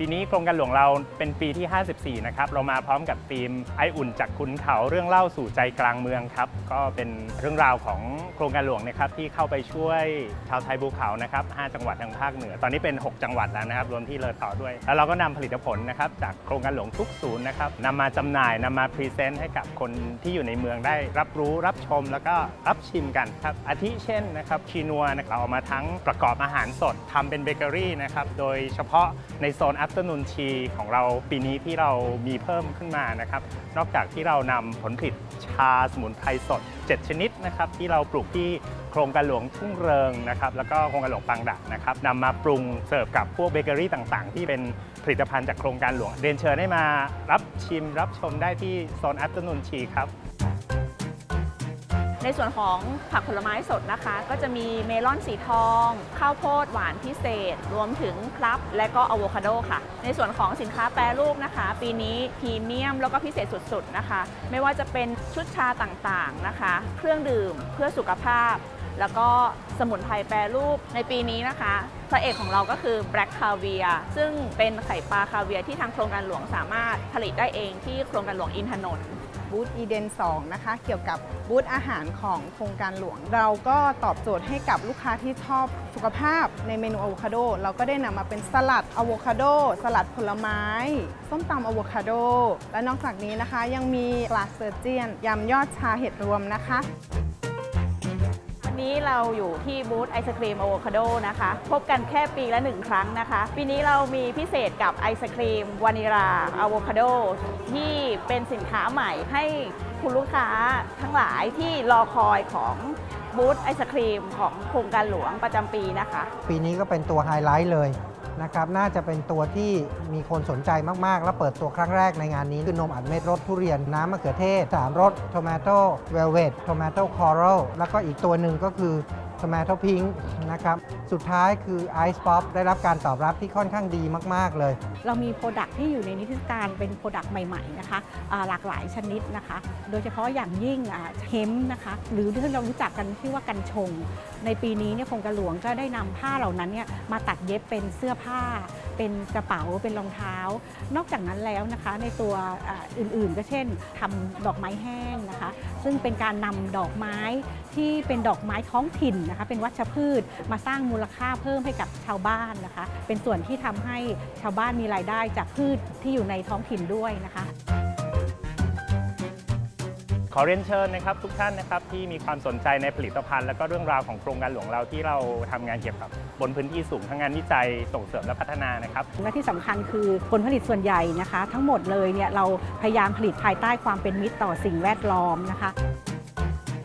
ปีนี้โครงการหลวงเราเป็นปีที่ 54 นะครับ เรามาพร้อมกับธีมไออุ่นจากคุณเขาเรื่องเล่าสู่ใจกลางเมืองครับ ก็เป็นเรื่องราวของโครงการหลวงนะครับที่เข้าไปช่วยชาวไทยภูเขานะครับ 5 จังหวัดทางภาคเหนือ ตอนนี้เป็น 6 จังหวัดแล้วนะครับ รวมที่เลอต่อด้วย แล้วเราก็นำผลิตผลนะครับจากโครงการหลวงทุกศูนย์นะครับนำมาจำหน่ายนำมาพรีเซนต์ให้กับคนที่อยู่ในเมืองได้ รับรู้รับชมแล้วก็รับชิมกันครับ อาทิเช่นนะครับชีนัวนะครับเราเอามาทั้งประกอบอาหารสดทำเป็นเบเกอรี่นะครับ โดยเฉพาะในโซนอ afternoon tea ของเราปีนี้ที่เรามีเพิ่มขึ้นมานะครับ นอกจากที่เรานำผลผลิตชาสมุนไพรสด 7 ชนิดนะครับที่เราปลูกที่โครงการหลวงทุ่งเริงนะครับแล้วก็โครงการหลวงปางดักนะครับนำมาปรุงเสิร์ฟกับพวกเบเกอรี่ต่างๆ ที่เป็นผลิตภัณฑ์จากโครงการหลวงเรียนเชิญให้มารับชิมรับชมได้ที่โซน afternoon tea ครับ ในส่วนของผักผลไม้สดนะคะ ก็จะมีเมลอนสีทอง ข้าวโพดหวานพิเศษ รวมถึงพลับและก็อะโวคาโดค่ะ ในส่วนของสินค้าแปรรูปนะคะ ปีนี้พรีเมียมแล้วก็พิเศษสุดๆนะคะ ไม่ว่าจะเป็นชุดชาต่างๆนะคะ เครื่องดื่มเพื่อสุขภาพ แล้วก็สมุนไพรแปรรูปในปีนี้นะคะพระเอกของเราก็คือ Black Caviar ซึ่งเป็นไข่ปลาคาเวียร์ที่ทางโครงการหลวงสามารถผลิตได้เองที่โครงการหลวงอินทนนท์ บูธอีเดน2นะคะ เกี่ยวกับบูธอาหารของโครงการหลวง เราก็ตอบโจทย์ให้กับลูกค้าที่ชอบสุขภาพในเมนูอะโวคาโด เราก็ได้นำมาเป็นสลัดอะโวคาโด สลัดผลไม้ ส้มตำอะโวคาโด และนอกจากนี้นะคะยังมีปลาเซอร์เจียนยำยอดชาเห็ดรวมนะคะ นี้เราอยู่ที่บูธไอศครีมอะโวคาโดนะคะ พบกันแค่ปีละหนึ่งครั้งนะคะ ปีนี้เรามีพิเศษกับไอศครีมวานิลาอะโวคาโดที่เป็นสินค้าใหม่ให้คุณลูกค้าทั้งหลายที่รอคอยของบูธไอศครีมของโครงการหลวงประจำปีนะคะ ปีนี้ก็เป็นตัวไฮไลท์เลย นะครับน่าจะเป็นตัวที่มีคนสนใจมากๆ และเปิดตัวครั้งแรกในงานนี้ คือนมอัดเม็ดรสทุเรียนน้ำมะเขือเทศ 3รสทอมาโต้เวลเวตทอมาโต้คอรัลแล้วก็อีกตัวหนึ่งก็คือ สมาร์ทพิงค์นะครับ สุดท้ายคือไอซ์ป๊อปได้รับการตอบรับที่ค่อนข้างดีมาก ๆ เลย เรามีโปรดักที่อยู่ในนิทรรศการเป็นโปรดักใหม่ๆนะคะหลากหลายชนิดนะคะ โดยเฉพาะอย่างยิ่งเฮมนะคะ หรือที่เรารู้จักกันที่ว่ากันชง ในปีนี้เนี่ยคงกระหลวงก็ได้นำผ้าเหล่านั้นเนี่ยมาตัดเย็บเป็นเสื้อผ้า เป็นกระเป๋าเป็นรองเท้า นอกจากนั้นแล้วนะคะในตัวอื่นๆ ก็เช่นทำดอกไม้แห้งนะคะ ซึ่งเป็นการนำดอกไม้ที่เป็นดอกไม้ท้องถิ่นนะคะ เป็นวัชพืชมาสร้างมูลค่าเพิ่มให้กับชาวบ้านนะคะ เป็นส่วนที่ทำให้ชาวบ้านมีรายได้จากพืชที่อยู่ในท้องถิ่นด้วยนะคะ ขอเรียนเชิญนะครับทุกท่านนะครับที่มีความสนใจในผลิตภัณฑ์และก็เรื่องราวของโครงการหลวงเราที่เราทำงานเกี่ยวกับบนพื้นที่สูงทั้งงานวิจัยส่งเสริมและพัฒนานะครับ และที่สำคัญคือผลผลิตส่วนใหญ่นะคะ ทั้งหมดเลยเนี่ยเราพยายามผลิตภายใต้ความเป็นมิตรต่อสิ่งแวดล้อมนะคะ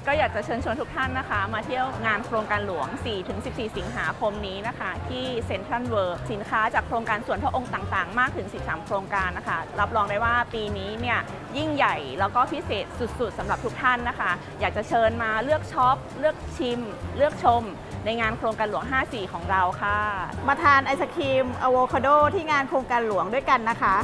ก็อยากจะเชิญชวนทุกท่านนะคะ มาเที่ยวงานโครงการหลวง 4-14 สิงหาคมนี้นะคะ ที่เซ็นทรัลเวิร์สินค้าจากโครงการส่วนพระองค์ต่างๆ มากถึง 13 โครงการนะคะ รับรองได้ว่าปีนี้เนี่ยยิ่งใหญ่แล้วก็พิเศษสุดๆสำหรับทุกท่านนะคะ อยากจะเชิญมาเลือกช็อป เลือกชิม เลือกชม ในงานโครงการหลวง 54 ของเราค่ะ มาทานไอศครีมอะโวคาโดที่งานโครงการหลวงด้วยกันนะคะ